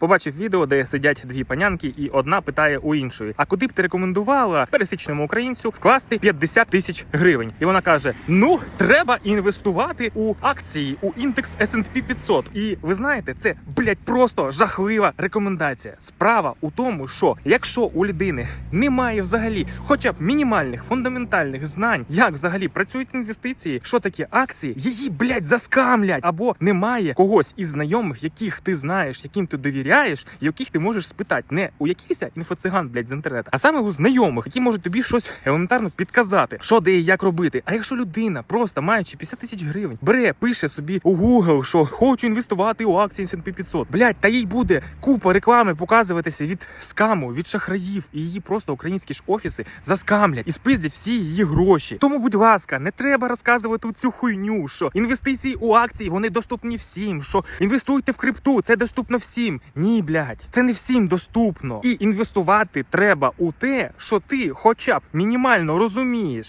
Побачив відео, де сидять дві панянки, і одна питає у іншої: А куди б ти рекомендувала пересічному українцю вкласти 50 тисяч гривень? І вона каже: Ну, треба інвестувати у акції у індекс S&P 500. І ви знаєте, це блядь, просто жахлива рекомендація. Справа у тому, що якщо у людини немає взагалі, хоча б мінімальних фундаментальних знань, як взагалі працюють інвестиції, що таке акції, її блядь, заскамлять, або немає когось із знайомих, яких ти знаєш, яким ти довіряєш, яких ти можеш спитати, не у якихось інфоциган, блядь, з інтернету, а саме у знайомих, які можуть тобі щось елементарно підказати, що де і як робити. А якщо людина просто маючи 50 тисяч гривень, бере, пише собі у Google, що хочу інвестувати у акції S&P 500, блядь, та їй буде купа реклами показуватися від скаму, від шахраїв, і її просто українські ж офіси заскамлять і спиздять всі її гроші. Тому, будь ласка, не треба розказувати цю хуйню, що інвестиції у акції вони доступні всім. Що інвестуйте в крипту, це доступно всім. Ні, блядь, це не всім доступно. І інвестувати треба у те, що ти, хоча б мінімально розумієш.